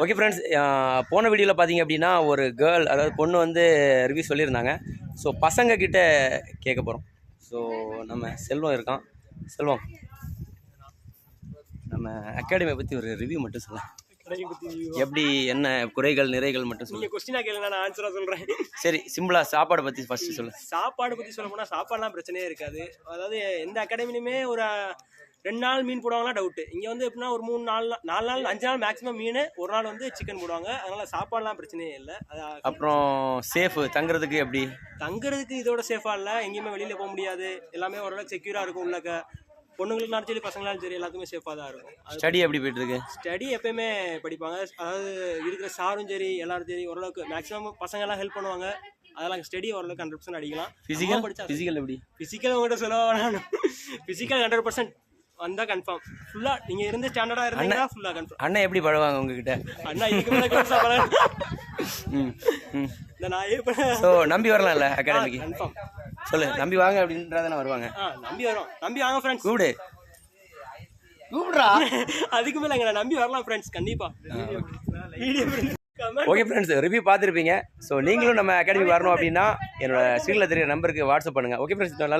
Okay friends போன வீடியோவில் பார்த்தீங்க அப்படின்னா ஒரு கேர்ள் அதாவது பொண்ணு வந்து ரிவ்யூ சொல்லியிருந்தாங்க. ஸோ பசங்க கிட்ட கேட்க போகிறோம் ஸோ நம்ம செல்வம் இருக்கான். செல்வம் நம்ம அகாடமியை பற்றி ஒரு ரிவ்யூ மட்டும் சொல்ல எப்படி என்ன குறைகள் நிறைகள் மட்டும் சொல்லு. நீங்க கொஸ்டினா கேளுங்க நான் ஆன்சரா சொல்றேன். சரி சிம்பிளாக சாப்பாடை பற்றி ஃபஸ்ட்டு சொல்லு. சாப்பாடு பத்தி சொல்ல போனா சாப்பாடுலாம் பிரச்சனையே இருக்காது. அதாவது எந்த அகாடமிலுமே ஒரு ரெண்டு நாள் மீன் போடுவாங்களா? டவுட் இங்க வந்து எப்படின்னா ஒரு மூணு நாள் நாலு நாள் அஞ்சு நாள் மேக்ஸிமம் மீன் ஒரு நாள் வந்து சிக்கன் போடுவாங்க. அதனால சாப்பாடுலாம் பிரச்சனையே இல்லை. அப்புறம் சேஃபு தங்குறதுக்கு எப்படி? தங்குறதுக்கு இதோட சேஃபா இல்ல. எங்கேயுமே வெளியில போக முடியாது. எல்லாமே ஓரளவுக்கு செக்யூரா இருக்கும் உள்ளக்க. பொண்ணுங்களுக்குனாலும் சரி பசங்களாலும் சரி எல்லாத்துக்குமே சேஃபாக தான் இருக்கும். ஸ்டடி எப்படி போயிட்டு இருக்கு ஸ்டடி எப்பயுமே படிப்பாங்க. அதாவது இருக்கிற சாரும் சரி எல்லாரும் சரி ஓரளவுக்கு மேக்ஸிமம் பசங்க எல்லாம் ஹெல்ப் பண்ணுவாங்க. அதெல்லாம் ஸ்டடி ஓரளவுக்கு ஹண்ட்ரட் பர்சன்ட் அடிக்கலாம். ஃபிசிக்கல் படிச்சா ஃபிசிக்கல் எப்படி? ஃபிசிக்கல் உங்கள்கிட்ட சொல்ல வேணாம். ஃபிசிக்கல் ஹண்ட்ரட் பர்சன்ட் வந்தா கன்ஃபார்ம் ஃபுல்லா நீங்க இருந்து ஸ்டாண்டர்டா இருந்தீங்கன்னா ஃபுல்லா கன்ஃபார்ம் அண்ணன் எப்படி பழவாங்க உங்ககிட்ட? அண்ணா இதுக்கு மேல ஆ பழக- ம் ம். இந்த நான் இப்ப ஸோ நம்பி வரலாம்ல அகாடமிக்கு கன்ஃபார்ம் சொல்லு நம்பி வாங்க அப்படின்றதானே வருவாங்க. ஆ நம்பி வரோம். நம்பி வாங்க ஃப்ரெண்ட்ஸ் கூப்பிடு. கூப்பிடுறா? அதுக்கு மேல எங்களை நம்பி வரலாம் ஃப்ரெண்ட்ஸ் கண்டிப்பா. ஓகே ஃப்ரெண்ட்ஸ் ரிவ்யூ பார்த்துருப்பீங்க. ஸோ நீங்களும் நம்ம அகாடமி வரணும் அப்படின்னா என்னோட ஸ்க்ரீனில் தெரிய நம்பருக்கு வாட்ஸ்அப் பண்ணுங்கள் ஓகே ஃப்ரெண்ட்ஸ்